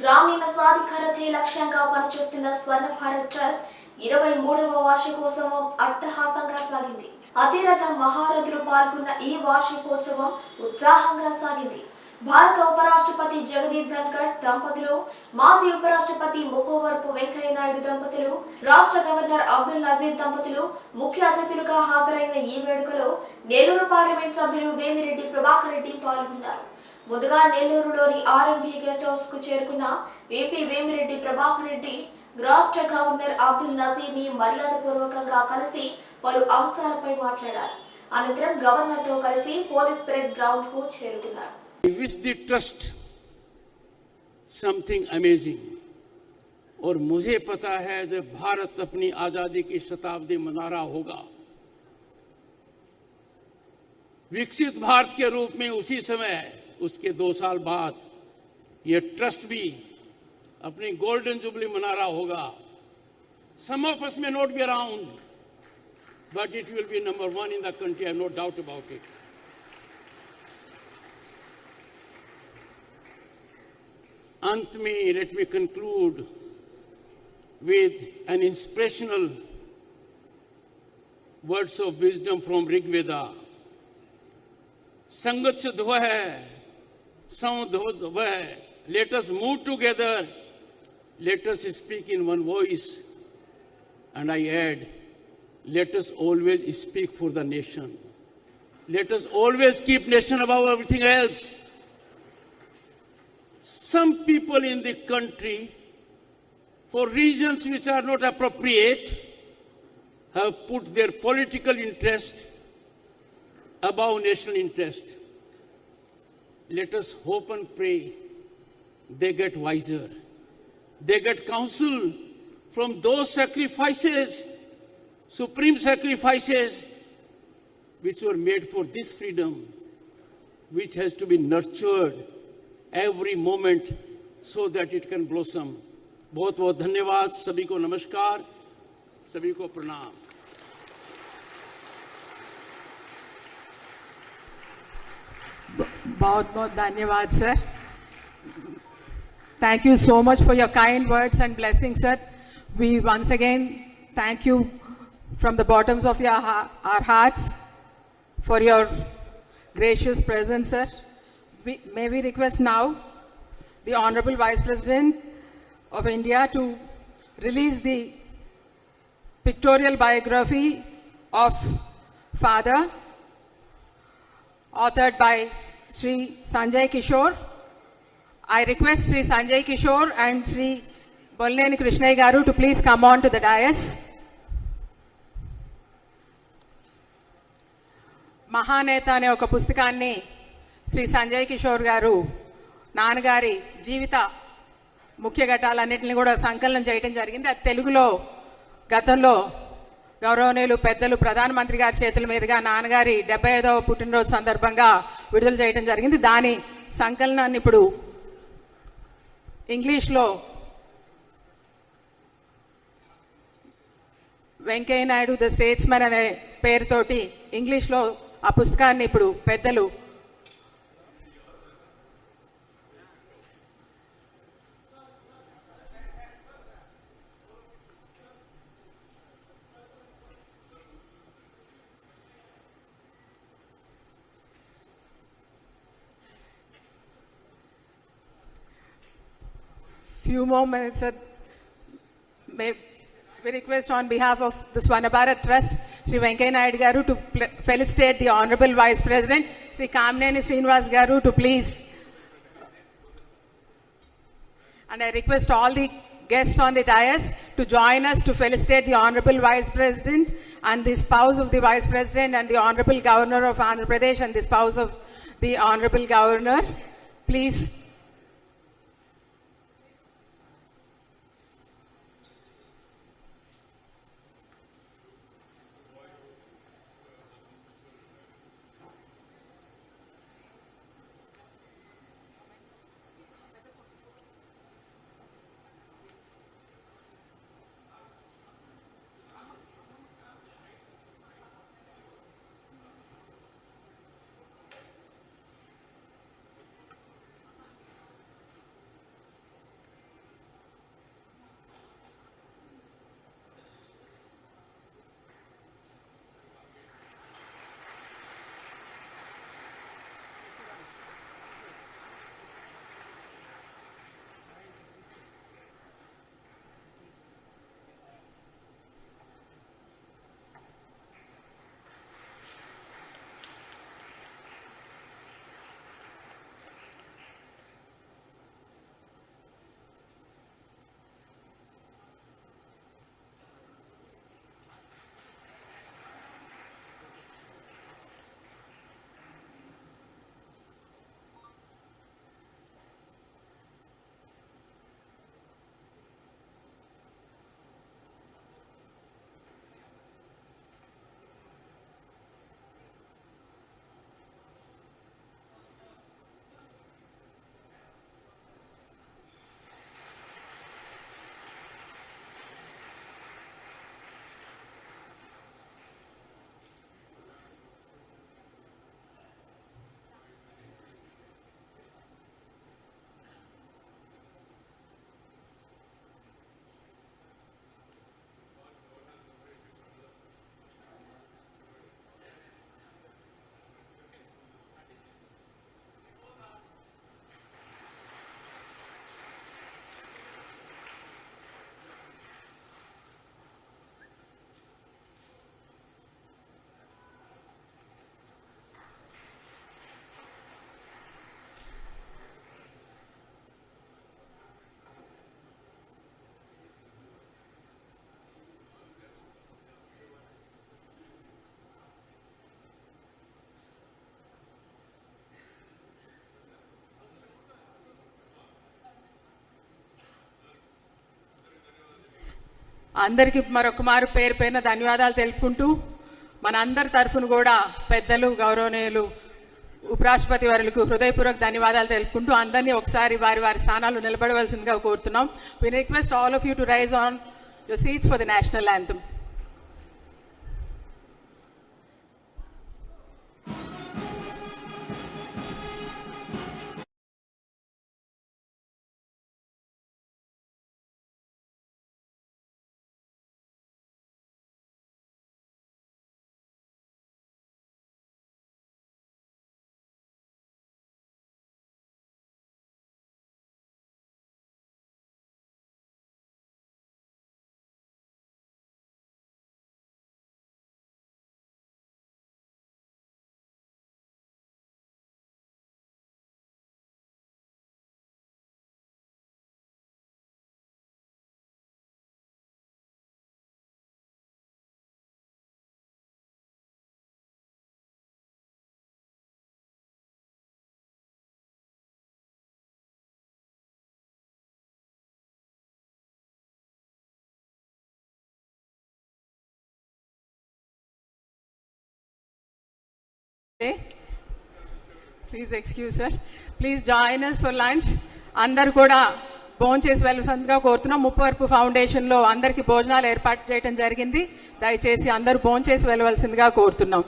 గ్రామీణ సాధికారతే లక్ష్యంగా పనిచేస్తున్న స్వర్ణ భారత్ ట్రస్ట్ ఇరవై మూడవ వార్షికోత్సవం అట్టహాసంగా సాగింది అతిరథ మహారథులు పాల్గొన్న ఈ వార్షికోత్సవం ఉత్సాహంగా సాగింది భారత ఉపరాష్ట్రపతి జగదీప్ ధన్కర్ దంపతులు మాజీ ఉపరాష్ట్రపతి ముప్పవరపు వెంకయ్య నాయుడు దంపతులు రాష్ట్ర గవర్నర్ అబ్దుల్ నజీర్ దంపతులు ముఖ్య అతిథులుగా హాజరైన ఈ వేడుకలో నెల్లూరు పార్లమెంట్ సభ్యులు వేమిరెడ్డి ప్రభాకర్ రెడ్డి పాల్గొన్నారు बोदगा नेलोरलोरी आरएमबी के स्टॉफ्स को చేరుకున్న ఏపీ వేమిరెడ్డి ప్రభాకర్రెడ్డి గ్రాస్ టెకౌంటర్ ఆధ్యునితనిని మర్యాదపూర్వకంగా కలిసి పలు అంశాల పై మాట్లాడారు అనంతరం గవర్నర్ తో కలిసి పోలీస్ స్పెర్డ్ గ్రౌండ్ కు చేరుకున్నారు is the trust something amazing और मुझे पता है जो भारत अपनी आजादी की शताब्दी मना रहा होगा विकसित भारत के रूप में उसी समय है उसके दो साल बाद ये ट्रस्ट भी अपनी गोल्डन जुबली मना रहा होगा some of us may not be around but it will be number one in the country I no doubt about it अंत में let me conclude with an inspirational words of wisdom from Rigveda संगत से सिद्ध है some of those were. Let us move together. Let us speak in one voice. And I add, let us always speak for the nation. Let us always keep nation above everything else. Some people in the country, for reasons which are not appropriate, have put their political interest above national interest. Let us hope and pray they get wiser. They get counsel from those sacrifices, supreme sacrifices, which were made for this freedom, which has to be nurtured every moment so that it can blossom. बहुत बहुत धन्यवाद सभी को नमस्कार सभी को प्रणाम बहुत बहुत धन्यवाद sir Thank you so much for your kind words and blessings, sir. We once again thank you from the bottoms of our hearts for your gracious presence, sir. may we request now the Honorable Vice President of India to release the pictorial biography of Father, authored by Shri Sanjay Kishore I request Shri Sanjay Kishore and Shri Bolleni Krishnaiah గారు to please come on to the dais మహానేత అనే ఒక పుస్తకాన్ని శ్రీ సంజయ్ కిషోర్ గారు నాన్నగారి జీవిత ముఖ్య ఘట్టాలన్నింటినీ కూడా సంకలనం చేయడం జరిగింది అది తెలుగులో గతంలో గౌరవనీయులు పెద్దలు ప్రధానమంత్రి గారి చేతుల మీదుగా నాన్నగారి డెబ్బై ఐదవ పుట్టినరోజు సందర్భంగా విడుదల చేయడం జరిగింది దాని సంకలనాన్ని ఇప్పుడు ఇంగ్లీష్లో వెంకయ్య నాయుడు ద స్టేట్స్మెన్ అనే పేరుతోటి ఇంగ్లీష్లో ఆ పుస్తకాన్ని ఇప్పుడు పెద్దలు few more minutes. At, may, we request on behalf of the Swanabharat Trust, Sri Venkaya Naidu Garu to felicitate the Honorable Vice President, Sri Kamneni Srinivas Garu to please. And I request all the guests on the dais to join us to felicitate the Honorable Vice President and the spouse of the Vice President and the Honorable Governor of Andhra Pradesh and the spouse of the Honorable Governor. Please అందరికీ మరొక మారు పేరు పైన ధన్యవాదాలు తెలుపుకుంటూ మన అందరి తరఫున కూడా పెద్దలు గౌరవనీయులు ఉపరాష్ట్రపతి వారికి హృదయపూర్వక ధన్యవాదాలు తెలుపుకుంటూ అందరినీ ఒకసారి వారి వారి స్థానాలు నిలబడవలసిందిగా కోరుతున్నాం we request all of you to rise on your seats for the national anthem please excuse sir please join us for lunch అందరు కూడా భోంచేసి చేసి కోరుతున్నాం ముప్పవరపు ఫౌండేషన్లో అందరికీ భోజనాలు ఏర్పాటు చేయడం జరిగింది దయచేసి అందరూ భోంచేసి వెళ్ళవలసిందిగా కోరుతున్నాం